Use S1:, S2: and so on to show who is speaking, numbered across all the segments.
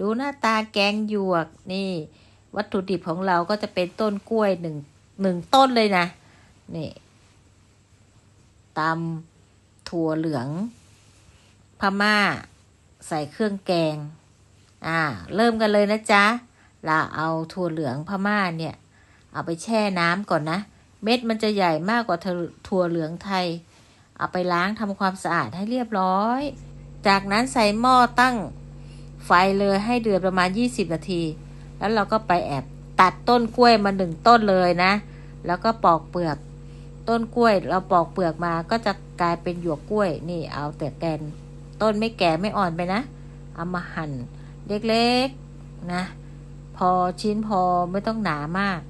S1: ดูหน้าตาแกงหยวกนี่ วัตถุดิบของเราก็จะเป็นต้นกล้วยหนึ่งหนึ่งต้นเลยนะ นี่ตำถั่วเหลือง พม่า ใส่เครื่องแกง อ่า เริ่มกันเลยนะจ๊ะเราเอาถั่วเหลืองพม่าเนี่ย เอาไปแช่น้ำก่อนนะ เม็ดมันจะใหญ่มากกว่าถั่วเหลืองไทย เอาไปล้างทำความสะอาดให้เรียบร้อย จากนั้นใส่หม้อตั้ง ไฟเลยให้เดือดประมาณ 20 นาที แล้วเราก็ไปแอบตัดต้นกล้วยมาหนึ่งต้นเลยนะ แล้วก็ปอกเปลือก ต้นกล้วยเราปอกเปลือกมาก็จะกลายเป็นหยวกกล้วยนี่เอาแต่แกน ต้นไม่แก่ไม่อ่อนไปนะ เอามาหั่นเล็กๆนะ พอชิ้นพอไม่ต้องหนามาก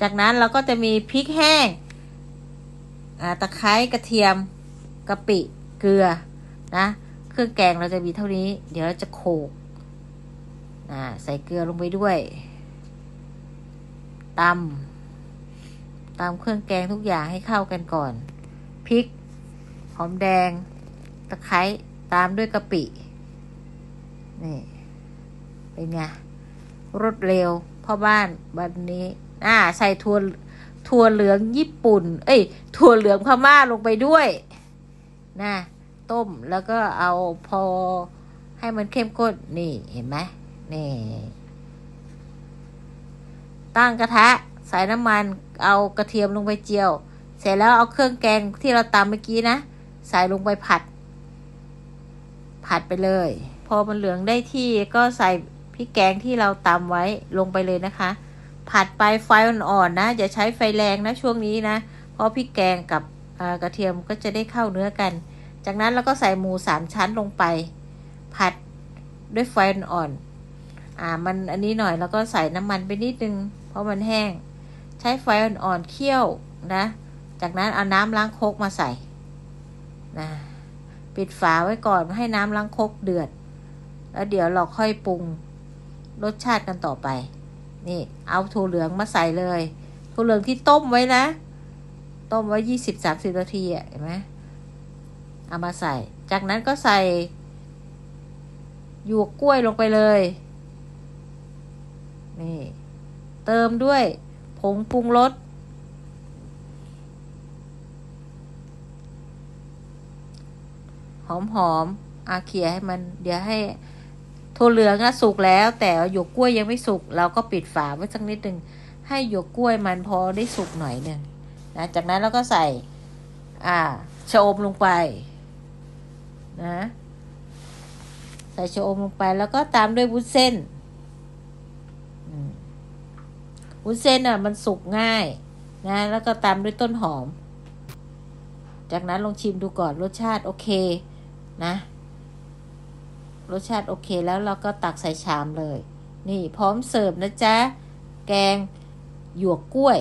S1: จากนั้นเราก็จะมีพริกแห้งตะไคร้กระเทียมกะปิเกลือนะ เครื่องแกงเราจะมีเท่านี้ เดี๋ยวเราจะโขกใส่เกลือลงไปด้วยตำตำเครื่องแกงทุกอย่างให้เข้ากันก่อนพริก หอมแดง ตะไคร้ตามด้วยกะปินี่เป็นไงรดเร็วพ่อบ้านวันนี้อ่าใส่ถั่วถั่วเหลืองญี่ปุ่น เอ้ยถั่วเหลืองพม่าลงไปด้วยนะ ต้ม แล้วก็เอาพอให้มันเข้มข้น นี่เห็นไหมนี่ ตั้งกระทะ ใส่น้ำมัน เอากระเทียมลงไปเจียว เสร็จแล้วเอาเครื่องแกงที่เราตำเมื่อกี้นะ ใส่ลงไปผัด ผัดไปเลย พอมันเหลืองได้ที่ก็ใส่พริกแกงที่เราตำไว้ลงไปเลยนะคะ ผัดไปไฟอ่อนๆนะอย่าใช้ไฟแรงนะช่วงนี้นะ เพราะพริกแกงกับกระเทียมก็จะได้เข้าเนื้อกัน จากนั้นเราก็ใส่หมูสามชั้นลงไป ผัดด้วยไฟอ่อน อ่า มันอันนี้หน่อยแล้วก็ใส่น้ำมันไปนิดนึง เพราะมันแห้ง ใช้ไฟอ่อนๆเคี่ยวนะ จากนั้นเอาน้ำล้างโคกมาใส่นะปิดฝาไว้ก่อนให้น้ำล้างโคกเดือด แล้วเดี๋ยวเราค่อยปรุงรสชาติกันต่อไป นี่ เอาถั่วเหลืองมาใส่เลยถั่วเหลืองที่ต้มไว้นะ ต้มไว้ยี่สิบสามสิบนาทีอะเห็นไหม เอามาใส่ จากนั้นก็ใส่หยวกกล้วยลงไปเลย นี่ เติมด้วยผงปรุงรส หอมหอมอาเขียให้มัน เดี๋ยวให้ถั่วเหลืองอะสุกแล้ว แต่หยวกกล้วยยังไม่สุก เราก็ปิดฝาไว้สักนิดหนึ่งให้หยวกกล้วยมันพอได้สุกหน่อยหนึ่งนะ จากนั้นเราก็ใส่ อ่าชะอมลงไป นะใส่ชะอมลงไปแล้วก็ตามด้วยวุ้นเส้นวุ้นเส้นอะ มันสุกง่าย นะ แล้วก็ตามด้วยต้นหอม จากนั้นลองชิมดูก่อนรสชาติโอเค นะ รสชาติโอเคแล้วเราก็ตักใส่ชามเลย นี่พร้อมเสิร์ฟนะจ๊ะ แกงหยวกกล้วย